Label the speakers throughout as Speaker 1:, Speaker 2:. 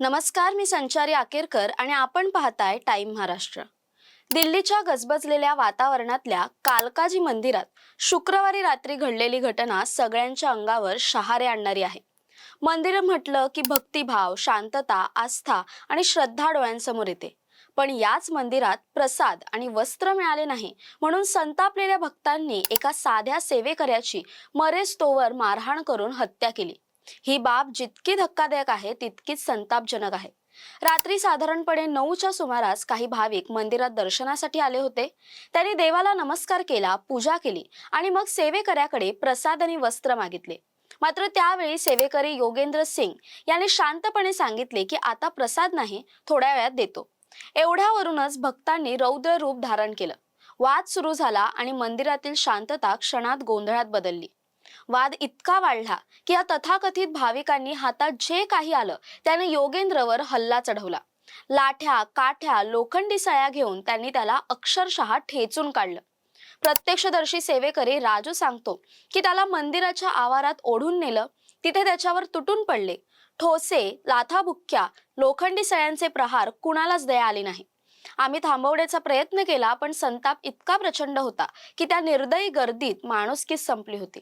Speaker 1: नमस्कार मी संचारी आकेरकर आणि आपण पाहताय टाइम महाराष्ट्र. दिल्लीच्या गजबजलेल्या वातावरणातल्या कालकाजी मंदिरात शुक्रवारी रात्री घडलेली घटना सगळ्यांच्या अंगावर शहारे आणणारी आहे. मंदिर म्हटलं की भक्तिभाव शांतता आस्था आणि श्रद्धा डोळ्यांसमोर येते. पण याच मंदिरात प्रसाद आणि वस्त्र मिळाले नाही म्हणून संतापलेल्या भक्तांनी एका साध्या सेवेकऱ्याची मरेस्तोवर मारहाण करून हत्या केली. ही बाब जितकी धक्कादायक आहे तितकीच संतापजनक आहे. रात्री साधारणपणे नऊच्या सुमारास काही भाविक मंदिरात दर्शनासाठी आले होते. त्यांनी देवाला नमस्कार केला पूजा केली आणि मग सेवेकऱ्याकडे प्रसाद आणि वस्त्र मागितले. मात्र त्यावेळी सेवेकरी योगेंद्र सिंग यांनी शांतपणे सांगितले की आता प्रसाद नाही थोड्या वेळात देतो. एवढ्यावरूनच भक्तांनी रौद्र रूप धारण केलं. वाद सुरू झाला आणि मंदिरातील शांतता क्षणात गोंधळात बदलली. वाद इतका वाढला की या तथाकथित भाविकांनी हातात जे काही आलं त्याने योगेंद्रवर हल्ला चढवला. लाठ्या काठ्या लोखंडी सळ्या घेऊन त्यांनी त्याला अक्षरशः ठेचून काढलं. प्रत्यक्षदर्शी सेवेकरी राजू सांगतो की त्याला मंदिराच्या आवारात ओढून नेलं तिथे त्याच्यावर तुटून पडले. ठोसे लाथाबुक्क्या लोखंडी सळ्यांचे प्रहार कुणालाच दया आली नाही. आम्ही थांबवण्याचा प्रयत्न केला पण संताप इतका प्रचंड होता की त्या निर्दयी गर्दीत माणुसकीच संपली होती.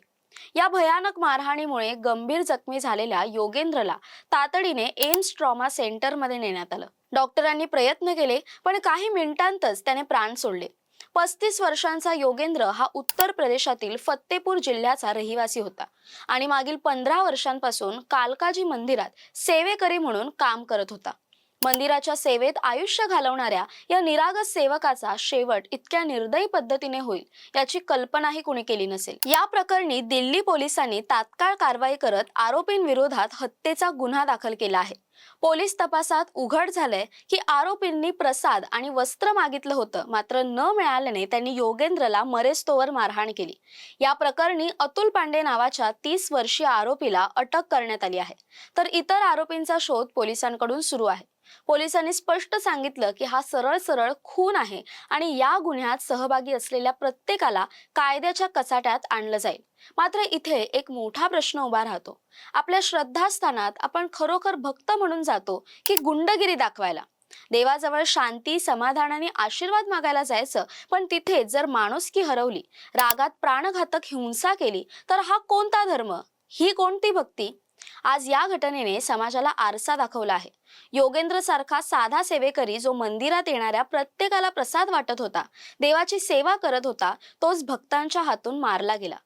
Speaker 1: या भयानक मारहाणीमुळे गंभीर जखमी झालेल्या योगेंद्रला तातडीने एम्स ट्रॉमा सेंटरमध्ये नेण्यात आलं. डॉक्टरांनी प्रयत्न केले पण काही मिनिटांतच त्याने प्राण सोडले. पस्तीस वर्षांचा योगेंद्र हा उत्तर प्रदेशातील फत्तेपूर जिल्ह्याचा रहिवासी होता आणि मागील पंधरा वर्षांपासून कालकाजी मंदिरात सेवेकरी म्हणून काम करत होता. मंदिराच्या सेवेत आयुष्य घालवणाऱ्या या निरागस सेवकाचा शेवट इतक्या निर्दयी पद्धतीने होईल याची कल्पनाही कुणी केली नसेल. या प्रकरणी दिल्ली पोलिसांनी तात्काळ कारवाई करत आरोपींविरोधात हत्येचा गुन्हा दाखल केला आहे. पोलीस तपासात उघड झालंय की आरोपींनी प्रसाद आणि वस्त्र मागितलं होतं मात्र न मिळाल्याने त्यांनी योगेंद्रला मरेस्तोवर मारहाण केली. या प्रकरणी अतुल पांडे नावाच्या तीस वर्षीय आरोपीला अटक करण्यात आली आहे. तर इतर आरोपींचा शोध पोलिसांकडून सुरू आहे. पोलिसांनी स्पष्ट सांगितलं की हा सरळ सरळ खून आहे आणि या गुन्ह्यात सहभागी असलेल्या प्रत्येकाला कायद्याच्या कचाट्यात आणलं जाईल. मात्र इथे एक मोठा प्रश्न उभा राहतो. आपल्या श्रद्धास्थानात आपण खरोखर भक्त म्हणून जातो की गुंडगिरी दाखवायला? देवाजवळ शांती समाधान आणि आशीर्वाद मागायला जायचं पण तिथे जर माणुसकी हरवली रागात प्राणघातक हिंसा केली तर हा कोणता धर्म? ही कोणती भक्ती? आज या घटनेने समाजाला आरसा दाखवला आहे. योगेंद्र सारखा साधा सेवेकरी जो मंदिरात येणाऱ्या प्रत्येकाला प्रसाद वाटत होता देवाची सेवा करत होता तोच भक्तांच्या हातून मारला गेला.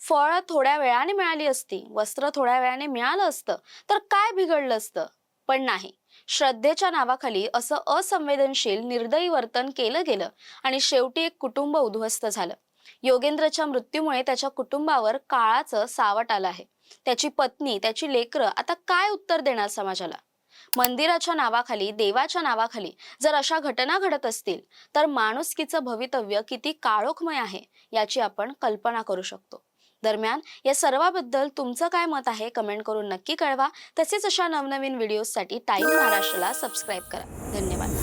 Speaker 1: फळं थोड्या वेळाने मिळाली असती वस्त्र थोड्या वेळाने मिळालं असतं तर काय बिघडलं असतं? पण नाही. श्रद्धेच्या नावाखाली असं असंवेदनशील निर्दयी वर्तन केलं गेलं आणि शेवटी एक कुटुंब उद्ध्वस्त झालं. योगेंद्रच्या मृत्यूमुळे त्याच्या कुटुंबावर काळाचं सावट आलं आहे. त्याची पत्नी त्याची लेकरं आता काय उत्तर देणार समाजाला? मंदिराच्या नावाखाली देवाच्या नावाखाली जर अशा घटना घडत असतील तर माणुसकीचं भवितव्य किती काळोखमय आहे याची आपण कल्पना करू शकतो. दरम्यान या सर्वाबद्दल तुमचं काय मत आहे कमेंट करून नक्की कळवा. तसेच अशा नवनवीन व्हिडिओजसाठी टाईम महाराष्ट्राला सबस्क्राईब करा. धन्यवाद.